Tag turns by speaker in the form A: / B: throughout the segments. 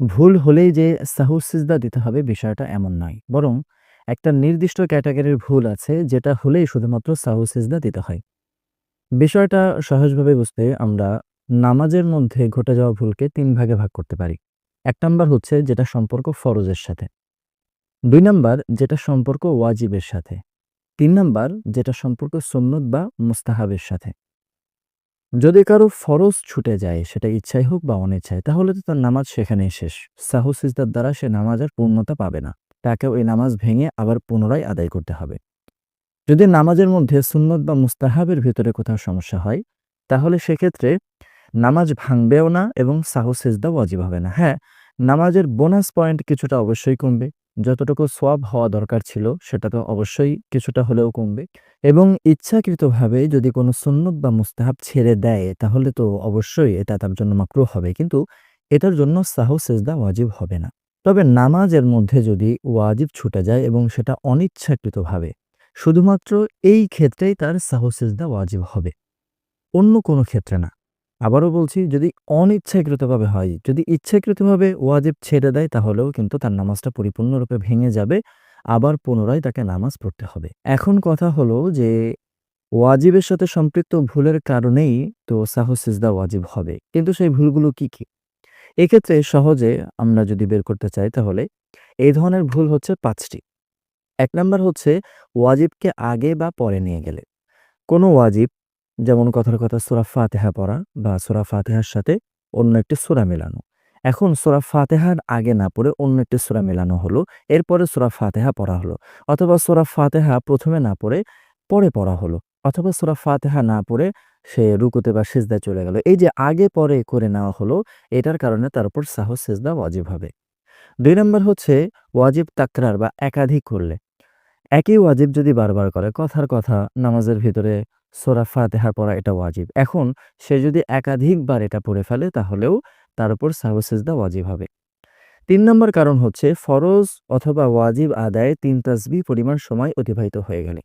A: ভুল হলেই যে সাহু সিজদা দিতে হবে বিষয়টা এমন নয়। বরং একটা নির্দিষ্ট ক্যাটাগরির ভুল আছে যেটা হলেই শুধুমাত্র সাহু সিজদা দিতে হয়। বিষয়টা সহজভাবে বুঝতে আমরা নামাজের মধ্যে ঘটে যাওয়া ভুলকে তিন ভাগে ভাগ করতে পারি। ১ নম্বর হচ্ছে যেটা সম্পর্ক ফরজের সাথে। দুই নাম্বার যেটা সম্পর্ক ওয়াজিবের সাথে। তিন নাম্বার যেটা সম্পর্ক সুন্নত বা মুস্তাহাবের সাথে। যদি কারও ফরজ ছুটে যায় সেটা ইচ্ছাই হোক বা অনিচ্ছায় তাহলে তো তার নামাজ সেখানেই শেষ। সাহু সিজদার দ্বারা সে নামাজের পূর্ণতা পাবে না। তাকে ওই নামাজ ভেঙে আবার পুনরায় আদায় করতে হবে। যদি নামাজের মধ্যে সুন্নত বা মুস্তাহাবের ভিতরে কোথাও সমস্যা হয় তাহলে সেক্ষেত্রে নামাজ ভাঙবেও না এবং সাহু সিজদাও অজীব হবে না। হ্যাঁ, নামাজের বোনাস পয়েন্ট কিছুটা অবশ্যই কমবে। যতটুকু সোয়াব হওয়া দরকার ছিল, সেটা তো অবশ্যই কিছুটা হলেও কমবে এবং ইচ্ছাকৃতভাবে যদি কোনো সুন্নত বা মুস্তাহাব ছেড়ে দেয়, তাহলে তো অবশ্যই এটা তার জন্য মাকরুহ হবে কিন্তু এটার জন্য সাহু, সিজদা ওয়াজিব হবে না। তবে নামাজের মধ্যে যদি ওয়াজিব ছুটে যায় এবং সেটা অনিচ্ছাকৃতভাবে, শুধুমাত্র এই ক্ষেত্রেই তার সাহু, সিজদা ওয়াজিব হবে। অন্য কোনো ক্ষেত্রে না। আবারও বলছি যদি অনিচ্ছাকৃতভাবে হয়, যদি ইচ্ছাকৃতভাবে ওয়াজিব ছেড়ে দেয় তাহলেও কিন্তু তার নামাজটা পরিপূর্ণরূপে ভেঙে যাবে। আবার পুনরায় তাকে নামাজ পড়তে হবে। এখন কথা হলো যে ওয়াজিবের সাথে সম্পৃক্ত ভুলের কারণেই তো সাহু সিজদা ওয়াজিব হবে। কিন্তু সেই ভুলগুলো কি, কি? এক্ষেত্রে সহজে আমরা যদি বের করতে চাই তাহলে এই ধরনের ভুল হচ্ছে ৫ টি। ১ নাম্বার হচ্ছে ওয়াজিবকে আগে বা পরে নিয়ে গেলে। কোনো ওয়াজিব যেমন কথার কথা সূরা ফাতেহা পড়া বা সূরা ফাতেহার সাথে অন্য একটি সূরা মেলানো। এখন সূরা ফাতেহার আগে না পড়ে অন্য একটি সূরা মেলানো হলো। এরপরে সূরা ফাতেহা পড়া হলো। অথবা সূরা ফাতিহা ১ম এ না পড়ে পরে পড়া হলো। অথবা সূরা ফাতেহা না পড়ে সে রুকুতে বা সিজদায় চলে গেল। এই যে আগে পরে করে নেওয়া হলো, এটার কারণে তার উপর সাহু সিজদা ওয়াজিব হবে। দুই নম্বর হচ্ছে ওয়াজিব তাকরার বা একাধিক করলে। একই ওয়াজিব যদি বারবার করে, কথার কথা, নামাজের ভিতরে সূরা ফাতিহা পড়া এটা ওয়াজিব। এখন সে যদি একাধিকবার এটা পড়ে ফেলে তাহলেও তার উপর সাহু সিজদা ওয়াজিব হবে। তিন নম্বর কারণ হচ্ছে ফরজ অথবা ওয়াজিব আদায়ে ৩ তাসবিহ পরিমাণ সময় অতিবাহিত হয়ে গেলে।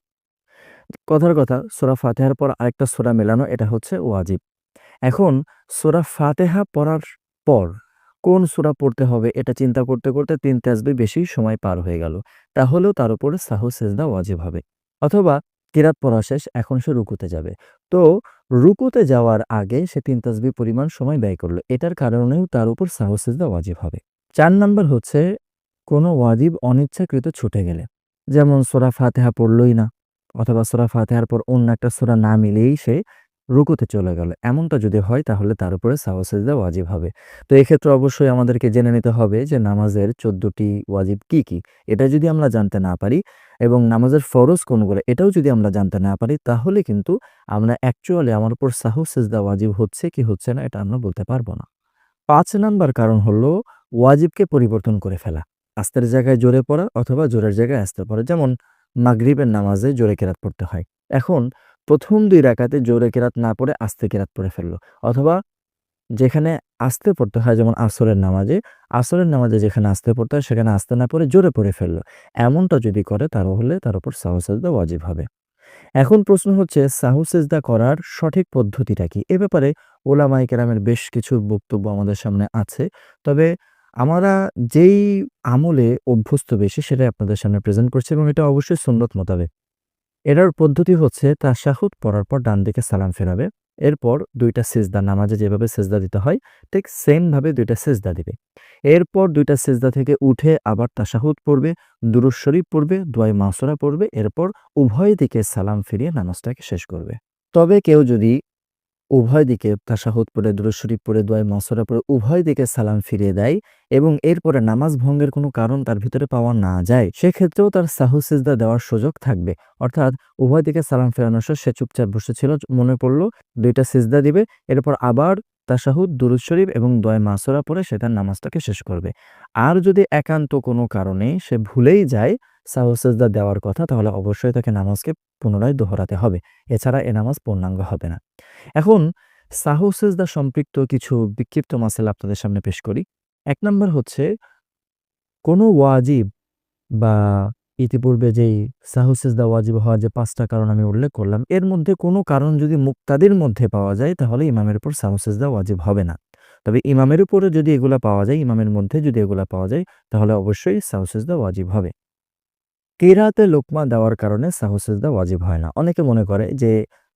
A: কথার কথা সোরা ফাতেহার পর আরেকটা সোরা মেলানো এটা হচ্ছে ওয়াজিব। এখন সূরা ফাতেহা পড়ার পর কোন সূরা পড়তে হবে এটা চিন্তা করতে, করতে ৩ তাসবিহ বেশি সময় পার হয়ে গেল। তাহলেও তার উপরে সাহু সিজদা ওয়াজিব হবে। অথবা কিরাত পড়া শেষ এখন সে রুকুতে যাবে। তো রুকুতে যাওয়ার আগে সে ৩ তাসবিহ পরিমাণ সময় ব্যয় করল। এটার কারণেও তার উপর সাহু সিজদা ওয়াজিব হবে। চার নাম্বার হচ্ছে কোনো ওয়াজিব অনিচ্ছাকৃত ছুটে গেলে। যেমন সূরা ফাতিহা পড়লই না অথবা সোরা ফাতেহার পর অন্য একটা সোরা না মিলেই সে রুকুতে চলে গেল। এমনটা যদি হয় তাহলে তার উপরে সিজদা ওয়াজিব হবে। তো এক্ষেত্রে অবশ্যই আমাদেরকে জেনে নিতে হবে যে নামাজের ১৪ টি ওয়াজিব কি, কি? এটা যদি আমরা জানতে না পারি এবং নামাজের ফরজ কোনগুলো, এটাও যদি আমরা জানতে না পারি, তাহলে কিন্তু আমরা অ্যাকচুয়ালি আমার উপর সাহু সিজদা ওয়াজিব হচ্ছে কি হচ্ছে না, এটা আমরা বলতে পারব না। পাঁচ নাম্বার কারণ হলো ওয়াজিবকে পরিবর্তন করে ফেলা। আস্তের জায়গায় জোরে পড়া অথবা জোরের জায়গায় আস্তে পড়া। যেমন মাগরিবের নামাজে জোরে কেরাত পড়তে হয়। এখন ১ম ২ রাকাতে জোরে কেরাত না পড়ে আস্তে কেরাত পড়ে ফেলল, অথবা যেখানে আসতে পড়তে হয় যেমন আসরের নামাজে, আসরের নামাজে যেখানে আসতে পড়তে হয় সেখানে আসতে না পড়ে জোরে পড়ে ফেলল। এমনটা যদি করে তাহলে তার উপর সাহু সিজদা ওয়াজিব হবে। এখন প্রশ্ন হচ্ছে সাহু সিজদা করার সঠিক পদ্ধতিটা কি? এ ব্যাপারে ওলামায়ে কেরামের বেশ কিছু বক্তব্য আমাদের সামনে আছে। তবে আমরা যেই আমলে অভ্যস্ত বেশি সেটাই আপনাদের সামনে প্রেজেন্ট করছি এবং এটা অবশ্যই সুন্নত মোতাবেক। এটার পদ্ধতি হচ্ছে তাশাহুদ পড়ার পর ডান দিকে সালাম ফেরাবে। এরপর ২ টা সিজদা নামাজে যেভাবে সেজদা দিতে হয় ঠিক সেম ভাবে ২ টা সিজদা দিবে। এরপর ২ টা সিজদা থেকে উঠে আবার তাশাহুদ পড়বে, দুরূদ শরীফ পড়বে, দোয়াই মাসুরা পড়বে। এরপর উভয় দিকে সালাম ফিরিয়ে নামাজটাকে শেষ করবে। তবে কেউ যদি উভয় দিকে তাশাহুদ পড়ে, দুরূদ শরীফ পড়ে, দোয়ায়ে মাসুরা পড়ে উভয় দিকে সালাম ফিরিয়ে দেয় এবং এরপরে নামাজ ভঙ্গের কোনো কারণ তার ভিতরে পাওয়া না যায় সেক্ষেত্রেও তার সাহু সিজদা দেওয়ার সুযোগ থাকবে। অর্থাৎ উভয় দিকে সালাম ফেরানোর পর সে চুপচাপ বসেছিল মনে পড়ল দুইটা সিজদা দিবে। এরপর আবার তাশাহুদ, দুরূদ শরীফ এবং দয় মাসরা পরে সে তার নামাজটাকে শেষ করবে। আর যদি একান্ত কোনো কারণে সে ভুলেই যায় সাহু সিজদা দেওয়ার কথা তাহলে অবশ্যই তাকে নামাজকে পুনরায় দোহরাতে হবে। এছাড়া এ নামাজ পূর্ণাঙ্গ হবে না। এখন সাহু সিজদা সম্পৃক্ত কিছু বিক্ষিপ্ত মাসেল আপনাদের সামনে পেশ করি। এক নম্বর হচ্ছে কোনো ওয়াজিব বা ইতিপূর্বে যেই সাহু সিজদা ওয়াজিব হওয়ার যে পাঁচটা কারণ আমি উল্লেখ করলাম এর মধ্যে কোনো কারণ যদি মুক্তাদের মধ্যে পাওয়া যায় তাহলে ইমামের উপর সাহু সিজদা ওয়াজিব হবে না। তবে ইমামের উপরে যদি এগুলা পাওয়া যায়, ইমামের মধ্যে যদি এগুলা পাওয়া যায়, তাহলে অবশ্যই সাহু সিজদা ওয়াজিব হবে। কিরাতে লোকমা দেওয়ার কারণে সাহু সিজদা ওয়াজিব হয় না। অনেকে মনে করে যে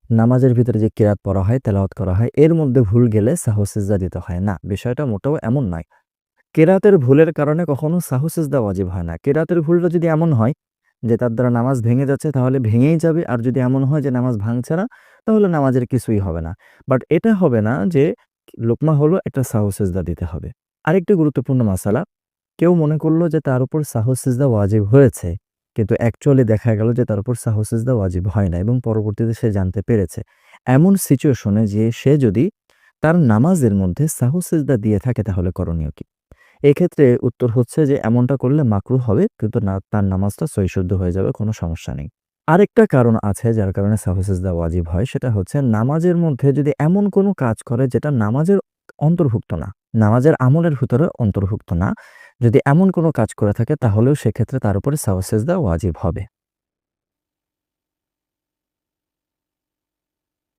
A: নামাজের ভিতরে যে কিরাত পড়া হয়, তেলাওয়াত করা হয়, এর মধ্যে ভুল গেলে সাহু সিজদা দিতে হয়। না, বিষয়টা মোটেও এমন নয়। কেরাতের ভুলের কারণে কখনো সাহু সিজদা ওয়াজিব হয় না। কেরাতের ভুলটা যদি এমন হয় যে তার দ্বারা নামাজ ভেঙে যাচ্ছে তাহলে ভেঙেই যাবে। আর যদি এমন হয় যে নামাজ ভাঙছে না তাহলে নামাজের কিছুই হবে না। বাট এটা হবে না যে লোকমা হলো একটা সাহু সিজদা দিতে হবে। আরেকটি গুরুত্বপূর্ণ মাসালা, কেউ মনে করল যে তার উপর সাহু সিজদা ওয়াজিব হয়েছে। কিন্তু অ্যাকচুয়ালি দেখা গেল যে তার উপর সাহু সিজদা ওয়াজিব হয় না এবং পরবর্তীতে সে জানতে পেরেছে। এমন সিচুয়েশনে যে সে যদি তার নামাজের মধ্যে সাহু সিজদা দিয়ে থাকে তাহলে করণীয় কি? এক্ষেত্রে উত্তর হচ্ছে যে এমনটা করলে মাকরুহ হবে কিন্তু না তার নামাজটা সহিশুদ্ধ হয়ে যাবে কোনো সমস্যা নেই। আরেকটা কারণ আছে যার কারণে সাহু সিজদা ওয়াজিব হয় সেটা হচ্ছে নামাজের মধ্যে যদি এমন কোনো কাজ করে যেটা নামাজের অন্তর্ভুক্ত না, নামাজের আমলের ভিতরে অন্তর্ভুক্ত না, যদি এমন কোনো কাজ করে থাকে তাহলেও সেক্ষেত্রে তার উপরে সাওয়া সেজদা ওয়াজিব হবে।